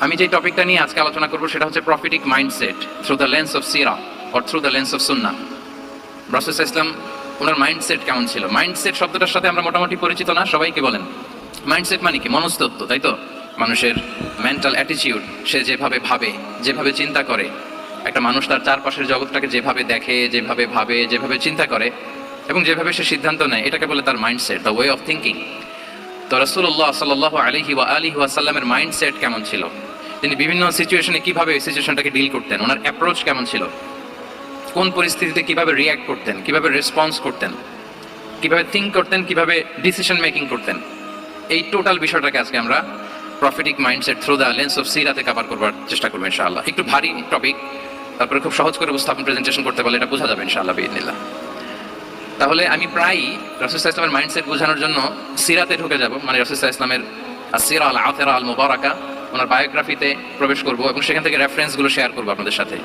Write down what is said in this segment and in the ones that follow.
আমি যে টপিকটা নিয়ে আজকে আলোচনা করব সেটা হচ্ছে prophetic mindset through the lens of Seerah or through the lens of Sunnah রাসূল ইসলাম ওনার মাইন্ডসেট কেমন ছিল? মাইন্ডসেট শব্দটার সাথে আমরা মোটামুটি পরিচিত না, সবাইকে বলেন। মাইন্ডসেট মানে কি? মনস্তত্ব তাই তো? মানুষের মেন্টাল অ্যাটিটিউড সে যেভাবে ভাবে, যেভাবে চিন্তা করে। একটা মানুষ তার চারপাশের জগৎটাকে যেভাবে দেখে, যেভাবে ভাবে, যেভাবে চিন্তা করে এবং যেভাবে সে সিদ্ধান্ত নেয়, এটাকে বলে তার mindset the way of thinking তো রসুল্লাহ সাল্লাহ আলহি ওয়া আলিহি ওয়াসাল্লামের মাইন্ডসেট কেমন ছিল? তিনি বিভিন্ন সিচুয়েশনে কীভাবে এই সিচুয়েশনটাকে ডিল করতেন? ওনার অ্যাপ্রোচ কেমন ছিল? কোন পরিস্থিতিতে কীভাবে রিয়্যাক্ট করতেন? কীভাবে রেসপন্স করতেন? কীভাবে থিঙ্ক করতেন? কীভাবে ডিসিশন মেকিং করতেন? এই টোটাল বিষয়টাকে আজকে আমরা prophetic mindset through the lens of Sirat-e cover করবার চেষ্টা করব ইনশাআল্লাহ। একটু ভারী টপিক তারপরে খুব সহজ করে উপস্থাপন প্রেজেন্টেশন করতে পারলে এটা বোঝা যাবে ইনশাআল্লাহ বিদিনিল্লাহ তাহলে আমি প্রায়ই রসুল্লাহ ইসলামের মাইন্ডসেট বোঝানোর জন্য সিরাতে ঢুকে যাব মানে রসুল্লাহ ইসলামের সিরা আল আতেরা আল মুবারাকা ওনার বায়োগ্রাফিতে প্রবেশ করব এবং সেখান থেকে রেফারেন্সগুলো শেয়ার করব আপনাদের সাথে।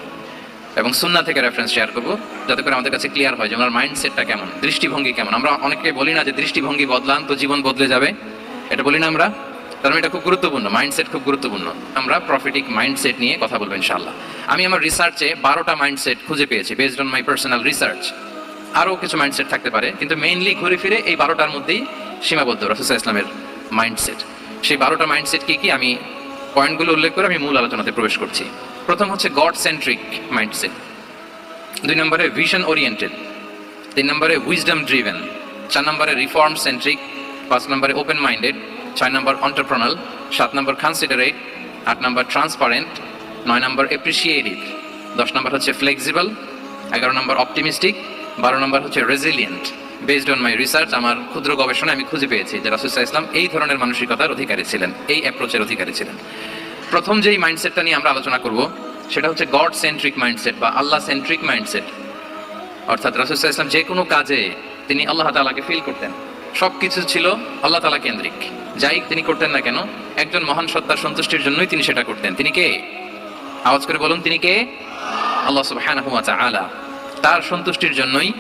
এবং সুন্না থেকে রেফারেন্স শেয়ার করব, যাতে করে আমাদের কাছে ক্লিয়ার হয় যে ওনার মাইন্ডসেটটা কেমন, দৃষ্টিভঙ্গি কেমন। আমরা অনেকে বলি না যে দৃষ্টিভঙ্গি বদলান তো জীবন বদলে যাবে, এটা বলি না আমরা। মানে এটা খুব গুরুত্বপূর্ণ মাইন্ডসেট খুব গুরুত্বপূর্ণ। আমরা প্রফিটিক মাইন্ডসেট নিয়ে কথা বলব ইনশাল্লাহ আমি আমার রিসার্চে বারোটা মাইন্ডসেট খুঁজে পেয়েছি based on my personal research আরও কিছু মাইন্ডসেট থাকতে পারে। কিন্তু মেইনলি ঘুরে ফিরে এই বারোটার মধ্যেই সীমাবদ্ধ রসুসা ইসলামের মাইন্ডসেট সেই বারোটা মাইন্ডসেট কি কি? আমি পয়েন্টগুলো উল্লেখ করে আমি মূল আলোচনাতে প্রবেশ করছি। প্রথম হচ্ছে গড সেন্ট্রিক মাইন্ডসেট দুই নম্বরে ভিশন ওরিয়েন্টেড তিন নম্বরে উইজডম ড্রিভেন চার নম্বরে রিফর্ম সেন্ট্রিক পাঁচ নম্বরে ওপেন মাইন্ডেড ছয় নম্বর অন্টারপ্রনাল সাত নম্বর কনসিডারেট আট নম্বর ট্রান্সপারেন্ট নয় নম্বর এপ্রিসিয়েটিভ দশ নম্বর হচ্ছে ফ্লেক্সিবল এগারো নম্বর অপটিমিস্টিক বারো নম্বর হচ্ছে resilient based on my research আমার ক্ষুদ্র গবেষণা আমি খুঁজে পেয়েছি যে রাসুসাহ ইসলাম এই ধরনের মানসিকতার অধিকারী ছিলেন, এই অ্যাপ্রোচের অধিকারী ছিলেন। প্রথম যেই মাইন্ডসেটটা নিয়ে আমরা আলোচনা করব, সেটা হচ্ছে গড সেন্ট্রিক মাইন্ডসেট বা আল্লাহ সেন্ট্রিক মাইন্ডসেট অর্থাৎ রাসুসাহ ইসলাম যে কোনো কাজে তিনি আল্লাহ তালাকে ফিল করতেন। সব কিছু ছিল আল্লাহ তালা কেন্দ্রিক। যাই তিনি করতেন না কেন, একজন মহান সত্তার সন্তুষ্টির জন্যই তিনি সেটা করতেন। তিনি কে? আওয়াজ করে বলুন, তিনি কে? আল্লাহ সুবহানাহু ওয়া তাআলা। তার সন্তুষ্টির জন্যই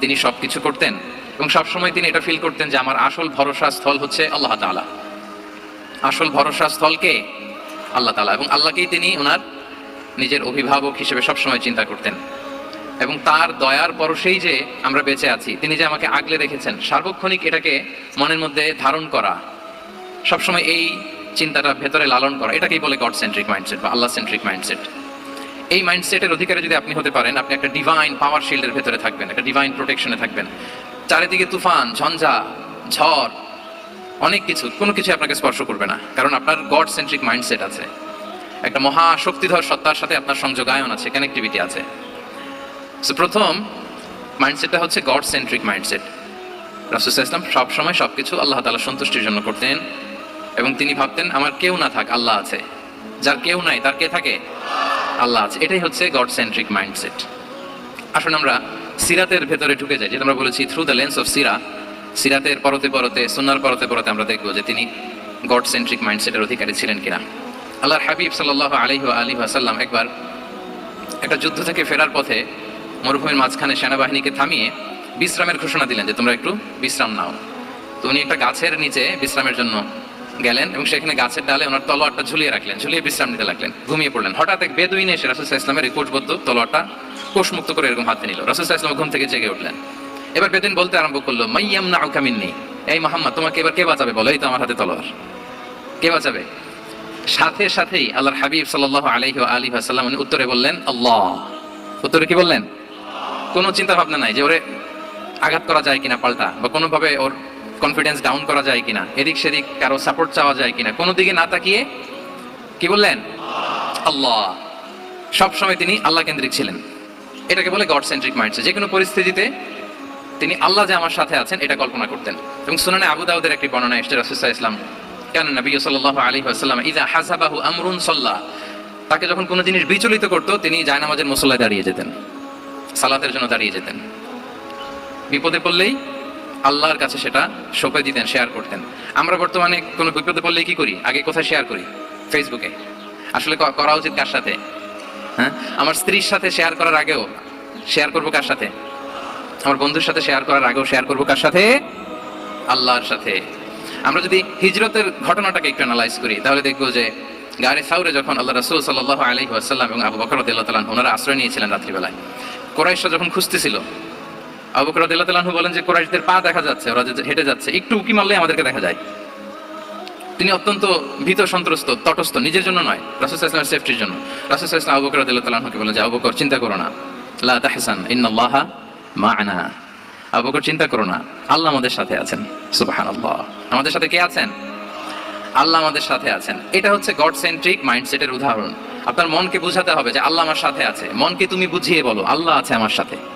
তিনি সব কিছু করতেন এবং সবসময় তিনি এটা ফিল করতেন যে আমার আসল ভরসা স্থল হচ্ছে আল্লাহ তাআলা। আসল ভরসা স্থলকে আল্লাহ তাআলা। এবং আল্লাহকেই তিনি ওনার নিজের অভিভাবক হিসেবে সবসময় চিন্তা করতেন। এবং তার দয়ার পরশেই যে আমরা বেঁচে আছি, তিনি যে আমাকে আগলে রেখেছেন, সার্বক্ষণিক এটাকে মনের মধ্যে ধারণ করা, সবসময় এই চিন্তাটা ভেতরে লালন করা, এটাকেই বলে গড সেন্ট্রিক মাইন্ডসেট বা আল্লাহ সেন্ট্রিক মাইন্ডসেট এই মাইন্ডসেটের অধিকারে যদি আপনি হতে পারেন, আপনি একটা ডিভাইন পাওয়ার শিল্ডের ভেতরে থাকবেন, একটা ডিভাইন প্রোটেকশনে থাকবেন। চারিদিকে তুফান, ঝঞ্ঝা, ঝড়, অনেক কিছু, কোনো কিছু আপনাকে স্পর্শ করবে না, কারণ আপনার গড সেন্ট্রিক মাইন্ডসেট আছে। একটা মহা শক্তিধর সত্তার সাথে আপনার সংযোগায়ন আছে কানেক্টিভিটি আছে। সো প্রথম মাইন্ডসেটটা হচ্ছে গড সেন্ট্রিক মাইন্ডসেট রাসুসাহ ইসলাম সবসময় সব কিছু আল্লাহ তালা সন্তুষ্টির জন্য করতেন এবং তিনি ভাবতেন, আমার কেউ না থাক, আল্লাহ আছে। যার কেউ নাই, তার কে থাকে? আল্লাহ আছে। এটাই হচ্ছে গড সেন্ট্রিক মাইন্ডসেট আসুন আমরা সিরাতের ভেতরে ঢুকে যাই, যেটা আমরা বলেছি থ্রু দ্য লেন্স অফ সিরা সিরাতের পরতে পরতে সুনার পরতে পরতে আমরা দেখব যে তিনি গড সেন্ট্রিক মাইন্ডসেটের অধিকারী ছিলেন কিনা। আল্লাহর হাবিব সাল্লাহ আলহি আলী আসাল্লাম একবার একটা যুদ্ধ থেকে ফেরার পথে মরুভূমির মাঝখানে সেনাবাহিনীকে থামিয়ে বিশ্রামের ঘোষণা দিলেন যে তোমরা একটু বিশ্রাম নাও। তো উনি একটা গাছের নিচে বিশ্রামের জন্য গেলেন এবং সেখানে গাছের ডালে ওনার তলোয়ারটা ঝুলিয়ে রাখলেন, ঝুলিয়ে বিশ্রাম নিতে লাগলেন, ঘুমিয়ে পড়লেন। হঠাৎ এক বেদুইন এসে রাসুসাহ ইসলামের এই তলোয়ারটা কোষমুক্ত করে এরকম হাতে নিল। রাসুসাহ ইসলাম ঘুম থেকে জেগে উঠলেন। এবার বেদিন বলতে আরম্ভ করল মাইয়াম না আউকামিননি এই মোহাম্মদ, তোমাকে এবার কে বাঁচাবে বলো? এই তো আমার হাতে তলোয়ার। কে বাঁচাবে? সাথে সাথেই আল্লাহর হাবিব সাল্লাহ আলহি আলী আসাল্লাম উনি উত্তরে বললেন, আল্লাহ। উত্তরে কি বললেন? কোনো চিন্তা ভাবনা নাই যে ওরে আঘাত করা যায় কিনা পাল্টা, বা কোনোভাবে ওর কনফিডেন্স ডাউন করা যায় কিনা, এদিক সেদিক কারও সাপোর্ট চাওয়া যায় কিনা, কোনো দিকে না তাকিয়ে কি বললেন? আল্লাহ। সব সময় তিনি আল্লাহ কেন্দ্রিক ছিলেন। এটাকে বলে গড সেন্ট্রিক মাইন্ডসেট যে কোনো পরিস্থিতিতে তিনি আল্লাহ যে আমার সাথে আছেন, এটা কল্পনা করতেন। এবং সুনানে আবু দাউদের একটি বর্ণনা এসছে রাসুসাহ ইসলাম কেন নবী আলী আসাল্লাম ইদা হাসাবাহু আমরুন সাল্লাহ তাকে যখন কোনো জিনিস বিচলিত করতো, তিনি জায়নামাজের মুসল্লায় দাঁড়িয়ে যেতেন। সালাতের জন্য দাঁড়িয়ে যেতেন। বিপদে পড়লেই আল্লাহর কাছে সেটা সঁপে দিতেন শেয়ার করতেন। আমরা বর্তমানে কোনো বিপদে পড়লে কি করি? আগে কোথায় শেয়ার করি? ফেসবুকে আসলে করা উচিত কার সাথে? হ্যাঁ? আমার স্ত্রীর সাথে শেয়ার করার আগেও। শেয়ার করব কার সাথে? আমার বন্ধুর সাথে শেয়ার করার আগেও শেয়ার করব কার সাথে? আল্লাহর সাথে। আমরা যদি হিজরতের ঘটনাটাকে একটু অ্যানালাইজ করি, তাহলে দেখব যে গাড়ি সাউরে যখন আল্লাহ রাসূল সাল্লাল্লাহু আলাইহি ওয়াসাল্লাম এবং আবু বকর রাদিয়াল্লাহু ওনারা আশ্রয় নিয়েছিলেন রাত্রিবেলায়। কোরাইশরা যখন খুঁজতেছিল আবু বকর বলেন যে কোরাইশদের পা দেখা যাচ্ছে, ওরা হেঁটে যাচ্ছে, একটু উকি মারলে আমাদেরকে দেখা যায়। তিনি অত্যন্ত ভীত সন্ত্রস্ত, তটস্থ, নিজের জন্য নয়, রাসূল ইসলামের সেফটির জন্য। রাসূল ইসলাম আবু বকর রাদিয়াল্লাহু তাআলাকে বলেন যে, আবু বকর, চিন্তা করো না। লা তাহসান, ইন্নাল্লাহা মা'ানা। আবু বকর, চিন্তা করো না। আল্লাহ আমাদের সাথে আছেন। সুবহানাল্লাহ। আমাদের সাথে কে আছেন? আল্লাহ আমাদের সাথে আছেন। এটা হচ্ছে গড সেন্ট্রিক মাইন্ডসেটের উদাহরণ। আপনার মনকে বুঝাতে হবে যে, আল্লাহ আমার সাথে আছে। মনকে তুমি বুঝিয়ে বলো, আল্লাহ আছে আমার সাথে।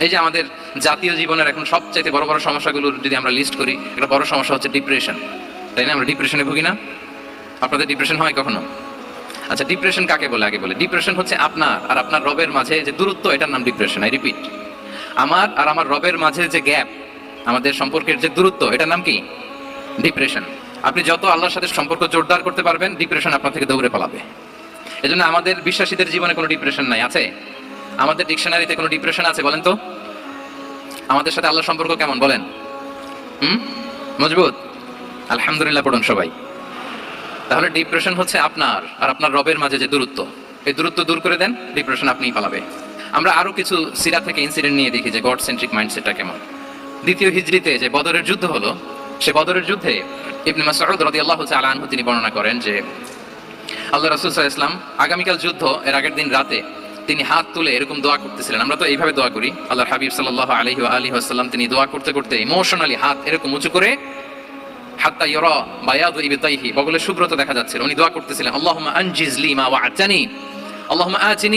এই যে আমাদের জাতীয় জীবনের এখন সবচাইতে বড় বড় সমস্যাগুলোর যদি আমরা লিস্ট করি, একটা বড় সমস্যা হচ্ছে ডিপ্রেশন তাই না? আমরা ডিপ্রেশনে ভুগি না? আপনাদের ডিপ্রেশন হয় কখনো? আচ্ছা ডিপ্রেশন কাকে বলে? আগে বলে। ডিপ্রেশন হচ্ছে আপনার আর আপনার রবের মাঝে যে দূরত্ব, এটার নাম ডিপ্রেশন আই রিপিট আমার আর আমার রবের মাঝে যে গ্যাপ আমাদের সম্পর্কের যে দূরত্ব, এটার নাম কি? ডিপ্রেশন আপনি যত আল্লাহর সাথে সম্পর্ক জোরদার করতে পারবেন ডিপ্রেশন আপনার থেকে দৌড়ে পালাবে। এজন্য আমাদের বিশ্বাসীদের জীবনে কোনো ডিপ্রেশন নাই, আছে? আমাদের ডিকশনারিতে কোনো ডিপ্রেশন আছে বলেন তো? আমাদের সাথে আল্লাহর সম্পর্ক কেমন বলেন? হুম? মজবুত? আলহামদুলিল্লাহ পড়ুন সবাই। তাহলে ডিপ্রেশন হচ্ছে আপনার আর আপনার রবের মাঝে যে দূরত্ব। এই দূরত্ব দূর করে দেন ডিপ্রেশন আপনিই পালাবে। আমরা আরও কিছু সিরা থেকে ইনসিডেন্ট নিয়ে দেখি যে গড সেন্ট্রিক মাইন্ডসেটটা কেমন। দ্বিতীয় হিজরিতে যে বদরের যুদ্ধ হলো, সে বদরের যুদ্ধে ইবনে মাসউদ রাদিয়াল্লাহু তাআলা আনহু তিনি বর্ণনা করেন যে, আল্লাহ রাসূল সাল্লাল্লাহু আলাইহি ইসলাম আগামীকাল যুদ্ধ এর আগের দিন রাতে তিনি হাত তুলে এরকম দোয়া করতেছিলেন। আমরা তো এইভাবে দোয়া করি। আল্লাহর হাবিব ওয়া আলিহি ওয়াসাল্লাম তিনি দোয়া করতে করতে ইমোশনালি হাত এরকম উঁচু করে দেখা উনি দোয়া করতেছিলেন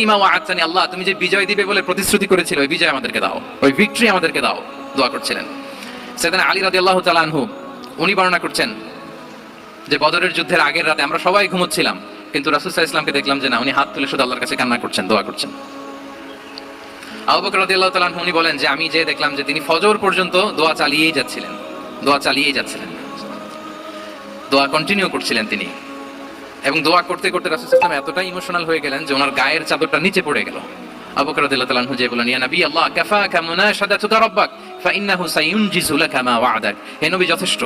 মা ওয়া'আতানি। আল্লাহ, তুমি যে বিজয় দিবে বলে প্রতিশ্রুতি ওই বিজয় আমাদেরকে দাও। ওই আমাদেরকে দাও, দোয়া করছিলেন। সেদিন আলী উনি করছেন যে বদরের যুদ্ধের আগের রাতে আমরা সবাই ঘুমোচ্ছিলাম। কিন্তু রাসূল আলাইহি ইসলামকে দেখলাম যে না, উনি হাত তুলে শুধু আল্লাহর কাছে কান্না করছেন, দোয়া করছেন। আবু বকর রাদিয়াল্লাহু উনি বলেন যে, আমি যে দেখলাম যে তিনি ফজর পর্যন্ত দোয়া চালিয়েই যাচ্ছিলেন, দোয়া চালিয়েই যাচ্ছিলেন। দোয়া কন্টিনিউ করছিলেন তিনি। এবং দোয়া করতে করতে রাসূল আলাইহি এতটাই ইমোশনাল হয়ে গেলেন যে ওনার গায়ের চাদরটা নিচে পড়ে গেল। আবু বকর রাদিয়াল্লাহু তাআলা বলেন ইয়া নবী আল্লাহ, কাফাকা মুনাশাদাতুকা রাব্বাক ফাইন্নাহু সায়ুনজিজু লাকা মা ওয়া'দাক। হে নবী, যথেষ্ট।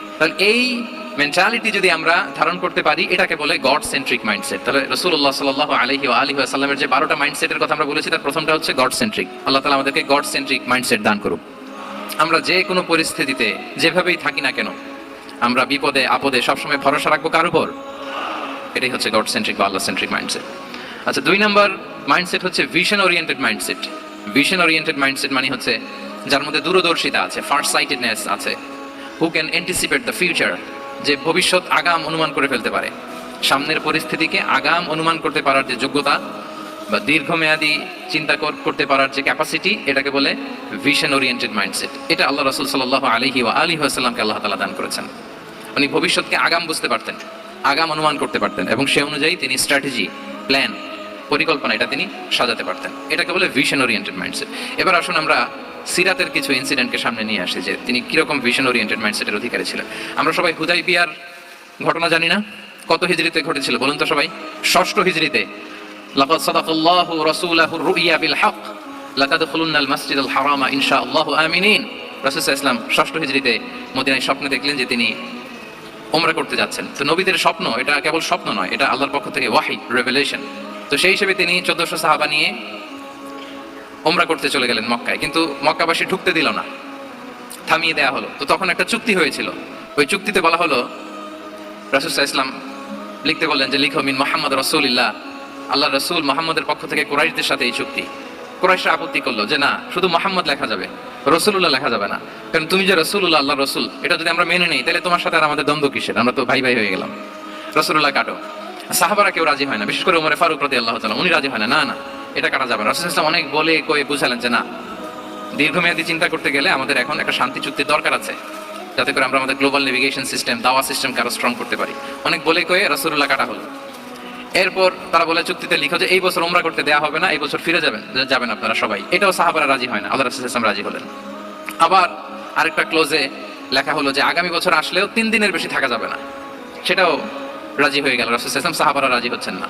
তাহলে এই মেন্টালিটি যদি আমরা ধারণ করতে পারি, এটাকে বলে গড সেন্ট্রিক মাইন্ডসেট তাহলে রসুল্লাহ সাল্লাহ আলহি ও আলহি আসাল্লামের যে বারোটা মাইন্ডসেটের কথা আমরা বলেছি, তার প্রথমটা হচ্ছে গড সেন্ট্রিক আল্লাহ তালা আমাদেরকে গড সেন্ট্রিক মাইন্ডসেট দান করুক। আমরা যে কোনো পরিস্থিতিতে, যেভাবেই থাকি না কেন, আমরা বিপদে, আপদে সবসময় ভরসা রাখব কার উপর? এটাই হচ্ছে গড সেন্ট্রিক বা আল্লাহ সেন্ট্রিক মাইন্ডসেট আচ্ছা দুই নম্বর মাইন্ডসেট হচ্ছে vision oriented mindset vision oriented mindset মানে হচ্ছে, যার মধ্যে দূরদর্শিতা আছে ফার্স্ট সাইটেডনেস আছে। Who can anticipate the future যে ভবিষ্যৎ আগাম অনুমান করে ফেলতে পারে। সামনের পরিস্থিতিকে আগাম অনুমান করতে পারার যে যোগ্যতা বা দীর্ঘমেয়াদী চিন্তা কর- করতে পারার যে ক্যাপাসিটি এটাকে বলে ভিশন ওরিয়েন্টেড মাইন্ডসেট এটা আল্লাহ রসুল সাল্লাহ আলহি ওয়া আলী আসাল্লামকে আল্লাহ তালা দান করেছেন। উনি ভবিষ্যৎকে আগাম বুঝতে পারতেন, আগাম অনুমান করতে পারতেন এবং সে অনুযায়ী তিনি স্ট্র্যাটেজি প্ল্যান পরিকল্পনা এটা তিনি সাজাতে পারতেন। এটাকে বলে ভিশন ওরিয়েন্টেড মাইন্ডসেট এবার আসুন আমরা সিরাতের কিছু ইনসিডেন্টকে সামনে নিয়ে আসি যে তিনি কীরকম ভিশন ওরিয়েন্টেড মাইন্ডসেটের অধিকারী ছিলেন। আমরা সবাই হুদাই বিয়ার ঘটনা জানি না। কত হিজরিতে ঘটেছিল বলুন তো সবাই? ষষ্ঠ হিজরিতে লাকাদ সাদাকাল্লাহু রাসূলাহু রুইয়া বিল হক হারামা আমিনিন। রাসূল ওয়াসাল্লাম ষষ্ঠ হিজরিতে মদিনায় স্বপ্নে দেখলেন যে তিনি ওমরা করতে যাচ্ছেন। তো নবীদের স্বপ্ন, এটা কেবল স্বপ্ন নয়, এটা আল্লাহর পক্ষ থেকে ওয়াহি রেভেলেশন তো সেই হিসেবে তিনি চোদ্দশো সাহাবা নিয়ে ওমরা করতে চলে গেলেন মক্কায়। কিন্তু মক্কাবাসী ঢুকতে দিল না। থামিয়ে দেয়া হলো। তো তখন একটা চুক্তি হয়েছিল। ওই চুক্তিতে বলা হলো রাসুসাহ ইসলাম লিখতে বললেন যে, লিখো, মিন মোহাম্মদ রসুলিল্লাহ। আল্লাহ রসুল মোহাম্মদের পক্ষ থেকে কুরাইশদের সাথে এই চুক্তি। কুরাইশরা আপত্তি করল যে, না, শুধু মোহাম্মদ লেখা যাবে। রসুল্লাহ লেখা যাবে না। কারণ তুমি যে রসুল্লাহ আল্লাহ রসুল, এটা যদি আমরা মেনে নিই, তাহলে তোমার সাথে আর আমাদের দ্বন্দ্ব কিসের? আমরা তো ভাই ভাই হয়ে গেলাম। রসুল্লাহ কাটো। সাহাবারা কেউ রাজি হয় না। বিশেষ করে উমরে ফারুক রাদি আল্লাহ তালা উনি রাজি হয় না। না না। এটা কাটা যাবে না। ইসলাম অনেক বলে কয়ে বুঝালেন যে না, দীর্ঘমেয়াদী চিন্তা করতে গেলে আমাদের এখন একটা শান্তি চুক্তির দরকার আছে, যাতে করে আমরা আমাদের গ্লোবাল নেভিগেশন সিস্টেম, দাওয়া সিস্টেমকে আরও স্ট্রং করতে পারি। অনেক বলে কয়ে রসুল্লাহ কাটা হলো। এরপর তারা বলে চুক্তিতে লিখো যে, এই বছর ওমরা করতে দেওয়া হবে না, এই বছর ফিরে যাবেন যাবেন আপনারা সবাই। এটাও সাহাবারা রাজি হয় না, আল্লাহ রাসুল ইসলাম রাজি হলেন। আবার আরেকটা ক্লোজে লেখা হলো যে, আগামী বছর আসলেও তিন দিনের বেশি থাকা যাবে না। সেটাও রাজি হয়ে গেল, রাসুল ইসলাম সাহাবারা রাজি হচ্ছেন না।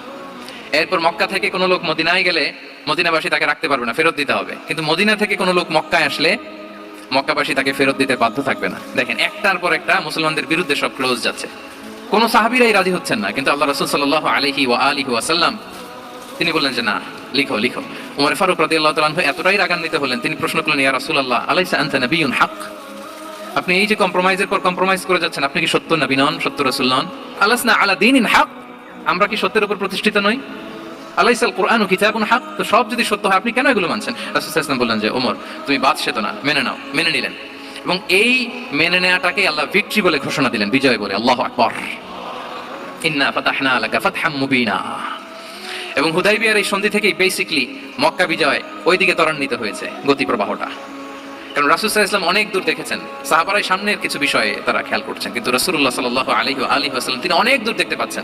এরপর মক্কা থেকে কোনো লোক মদিনায় গেলে মদিনাবাসী তাকে রাখতে পারবে না, ফেরত দিতে হবে। কিন্তু মদিনা থেকে কোনো লোক মক্কায় আসলে মক্কাবাসী তাকে ফেরত দিতে বাধ্য থাকবে না। দেখেন, একটার পর একটা মুসলমানদের বিরুদ্ধে সব ক্লোজ যাচ্ছে। কোন সাহাবিরাই রাজি হচ্ছেন না, কিন্তু আল্লাহ রসুল সাল্লাহ আলহি ও আলিহি ওয়াসাল্লাম তিনি বললেন যে, না, লিখো লিখো। উমর ফারুক রাদি আল্লাহ তালাহ এতটাই রাগান্বিত হলেন, তিনি প্রশ্ন করলেন, ইয়া রাসুল আল্লাহ আলাইসা আনতা নবিউন হক? আপনি এই যে কম্প্রোমাইজের পর কম্প্রোমাইজ করে যাচ্ছেন, আপনি কি সত্য নবী নন, সত্য রসুল নন? আল্লাহ না আলা দিন হক। আমরা কি সত্যের উপর প্রতিষ্ঠিত নই? কিতাবুন হক। তো সব যদি সত্য হয়, আপনি কেন এগুলো মানছেন? বললেন যে, ওমর, তুমি বাদ সে না, মেনে নাও, মেনে নিলেন। এবং এই মেনে নেওয়াটাকে আল্লাহ ভিক্টরি বলে ঘোষণা দিলেন, বিজয় বলে। আল্লাহ আকবর। এবং হুদাইবিয়ার এই সন্ধি থেকেই বেসিকলি মক্কা বিজয় ওইদিকে ত্বরান্বিত হয়েছে গতি প্রবাহটা কারণ রাসুসাহ ইসলাম অনেক দূর দেখেছেন। সাহাবারাই সামনের কিছু বিষয়ে তারা খেয়াল করছেন। কিন্তু রসুল্লাহ সাল আলী আলী আসলাম তিনি অনেক দূর দেখতে পাচ্ছেন।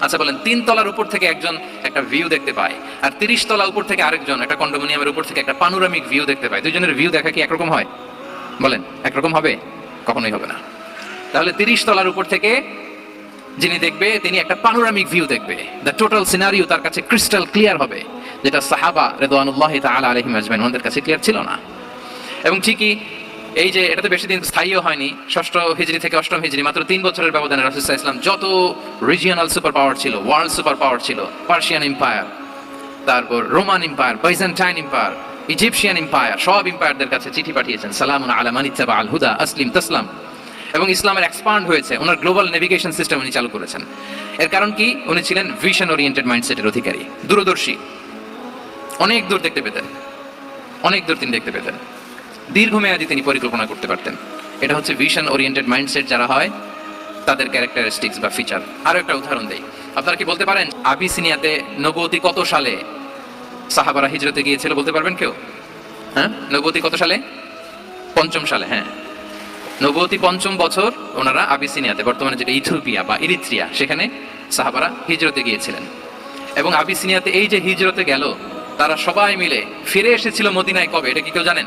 আচ্ছা বলেন, তিন তলার উপর থেকে একজন একটা ভিউ দেখতে পায় আর তিরিশ তলা উপর থেকে আরেকজন একটা কন্ডোমিনিয়ামের উপর থেকে একটা পানোরামিক ভিউ দেখতে পায়। দুজনের ভিউ দেখা কি একরকম হয়? বলেন, একরকম হবে? কখনোই হবে না। তাহলে তিরিশ তলার উপর থেকে যিনি দেখবে, তিনি একটা পানোরামিক ভিউ দেখবে। দ্য টোটাল সিনারিও তার কাছে ক্রিস্টাল ক্লিয়ার হবে। যেটা সাহাবা রেদওয়ানুল্লাহ তাআলা আলাইহিম আজমাইন, ওনাদের কাছে ক্লিয়ার ছিল না। এবং ঠিকই এই যে এটা তো বেশি দিন স্থায়ীও হয়নি, ষষ্ঠ হিজরি থেকে অষ্টম হিজরি মাত্র তিন বছরের ব্যবধানে রাসুসাহ ইসলাম যত রিজিয়নাল সুপার পাওয়ার ছিল ওয়ার্ল্ড সুপার পাওয়ার ছিল পার্সিয়ান এম্পায়ার তারপর Roman empire Byzantine empire Egyptian empire সব এম্পায়ারদের কাছে চিঠি পাঠিয়েছেন, সালামুন আলা মান ইত্তাবা আল হুদা, আসলিম তাসলাম। এবং ইসলামের এক্সপান্ড হয়েছে, ওনার গ্লোবাল নেভিগেশন সিস্টেম উনি চালু করেছেন। এর কারণ কি? উনি ছিলেন ভিশন ওরিয়েন্টেড মাইন্ডসেটের অধিকারী, দূরদর্শী। অনেক দূর দেখতে পেতেন। অনেক দূর তিনি দেখতে পেতেন। দীর্ঘমেয়াদী তিনি পরিকল্পনা করতে পারতেন। এটা হচ্ছে ভিশন ওরিয়েন্টেড মাইন্ডসেট যারা হয়, তাদের ক্যারেক্টারিস্টিক্স বা ফিচার আরও একটা উদাহরণ দেই। আপনারা কি বলতে পারেন, আবিসিনিয়াতে নবতী কত সালে সাহাবারা হিজরতে গিয়েছিল বলতে পারবেন কেউ? হ্যাঁ? নবতী কত সালে? পঞ্চম সালে হ্যাঁ। নবতী পঞ্চম বছর ওনারা আবিসিনিয়াতে, বর্তমানে যেটা ইথিওপিয়া বা ইরিত্রিয়া, সেখানে সাহাবারা হিজরতে গিয়েছিলেন। এবং আবিসিনিয়াতে এই যে হিজরতে গেল, তারা সবাই মিলে ফিরে এসেছিল মদিনায় কবে? এটা কি কেউ জানেন?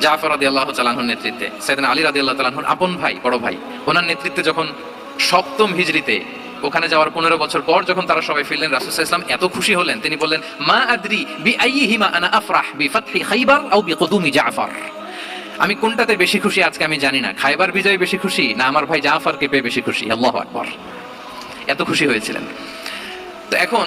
জাফর আদি আল্লাহ তালাহুর নেতৃত্বে সেদিন আলী রাদি আল্লাহ তালাহুর আপন ভাই, বড় ভাই, ওনার নেতৃত্বে যখন সপ্তম হিজরিতে, ওখানে যাওয়ার পনেরো বছর পর যখন তারা সবাই ফিরলেন, রাসুল ইসলাম এত খুশি হলেন, তিনি বললেন, মা আদ্রি বি আইহিমা আনা আফরাহ বি ফাতহি খাইবার আও বি কুদুমি জাফর? আমি কোনটাতে বেশি খুশি আজকে আমি জানি না। খাইবার বিজয় বেশি খুশি না আমার ভাই জাফরকে পেয়ে বেশি খুশি? আল্লাহ আকবর। এত খুশি হয়েছিলেন। তো এখন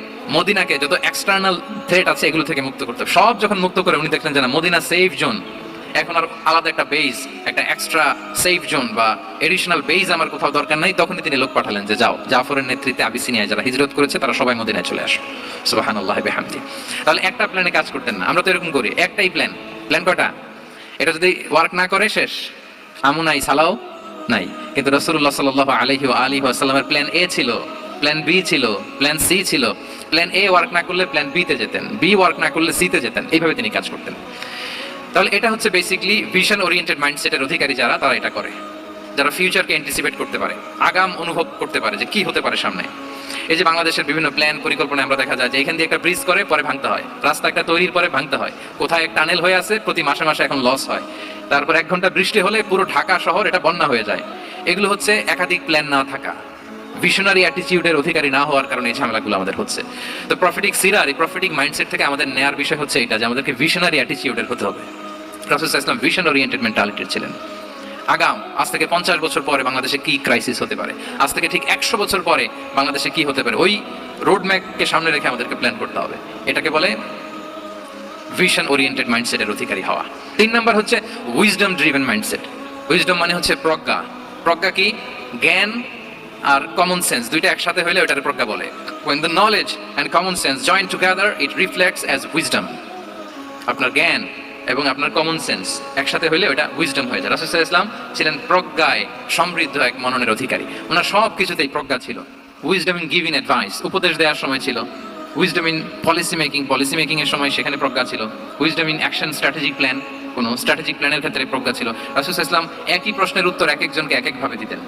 মদিনাকে যত এক্সটার্নাল থ্রেট আছে এগুলো থেকে মুক্ত করতে সব যখন মুক্ত করে উনি দেখলেন যে না, মদিনা সেফ জোন এখন আর আলাদা একটা বেজ একটা এক্সট্রা সেফ জোন বা এডিশনাল বেজ আমার কোথাও দরকার নাই। তখনই তিনি লোক পাঠালেন যে, যাও। জাফরের নেতৃত্বে আবিসিনিয়ায় যারা হিজরত করেছে, তারা সবাই মদিনায় চলে আসো। সুবাহান আল্লাহ বেহামদি। তাহলে একটা প্ল্যানে কাজ করতেন না। আমরা তো এরকম করি, একটাই প্ল্যান প্ল্যান কটা এটা যদি ওয়ার্ক না করে, শেষ। আমু নাই, সালাও নাই। কিন্তু রসুল্লাহ সাল আলহি আলী আসাল্লামের প্ল্যান এ ছিল প্ল্যান বি ছিল প্ল্যান সি ছিল। প্ল্যান এ ওয়ার্ক না করলে প্ল্যান বি তে যেতেন বি ওয়ার্ক না করলে সি তে যেতেন। এইভাবে তিনি কাজ করতেন। তাহলে এটা হচ্ছে বেসিকলি ভিশন ওরিয়েন্টেড মাইন্ডসেটের অধিকারী যারা, তারা এটা করে। যারা ফিউচারকে অ্যান্টিসিপেট করতে পারে, আগাম অনুভব করতে পারে যে কি হতে পারে সামনে। এই যে বাংলাদেশের বিভিন্ন প্ল্যান পরিকল্পনা আমরা দেখা যায় যে এখান দিয়ে একটা ব্রিজ করে, পরে ভাঙতে হয়। রাস্তা একটা তৈরির পরে ভাঙতে হয়। কোথায় এক টানেল হয়ে আছে, প্রতি মাসে মাসে এখন লস হয়। তারপর এক ঘণ্টা বৃষ্টি হলে পুরো ঢাকা শহর এটা বন্যা হয়ে যায়। এগুলো হচ্ছে একাধিক প্ল্যান না থাকা। ভিশনারি অ্যাটিটিউডের অধিকারী না হওয়ার কারণে এই ঝামেলাগুলো আমাদের হচ্ছে। তো প্রফিটিক সিরার এই প্রফিটিক মাইন্ডসেট থেকে আমাদের নেয়ার বিষয় হচ্ছে এটা, যে আমাদেরকে ভিশনারি অ্যাটিটিউডের হতে হবে। রাসুল ইসলাম ভিশন ওরিয়েন্টেড মেন্টালিটির ছিলেন। আগাম, আজ থেকে পঞ্চাশ বছর পরে বাংলাদেশে কি ক্রাইসিস হতে পারে? আজ থেকে ঠিক একশো বছর পরে বাংলাদেশে কি হতে পারে? ওই রোড ম্যাপকে সামনে রেখে আমাদেরকে প্ল্যান করতে হবে। এটাকে বলে ভিশন ওরিয়েন্টেড মাইন্ডসেটের অধিকারী হওয়া। তিন নাম্বার হচ্ছে উইজডম ড্রিভেন মাইন্ডসেট উইজডম মানে হচ্ছে প্রজ্ঞা। প্রজ্ঞা কি? জ্ঞান আর কমন সেন্স দুইটা একসাথে হইলে ওটার প্রজ্ঞা বলে। When the knowledge and common sense join together, it reflects as wisdom. আপনার জ্ঞান এবং আপনার কমন সেন্স একসাথে হইলে ওটা উইজডম হয়ে যায়। রাসুল ইসলাম ছিলেন প্রজ্ঞায় সমৃদ্ধ এক মননের অধিকারী। ওনার সব কিছুতেই প্রজ্ঞা ছিল। উইজডম ইন গিভিং অ্যাডভাইস উপদেশ দেওয়ার সময় ছিল। Wisdom in policy making policy making এর সময় সেখানে প্রজ্ঞা ছিল। Wisdom in action strategic plan কোনো স্ট্র্যাটেজিক প্ল্যানের ক্ষেত্রে প্রজ্ঞা ছিল। রাসুল ইসলাম একই প্রশ্নের উত্তর এক একজনকে এক একভাবে দিতেন।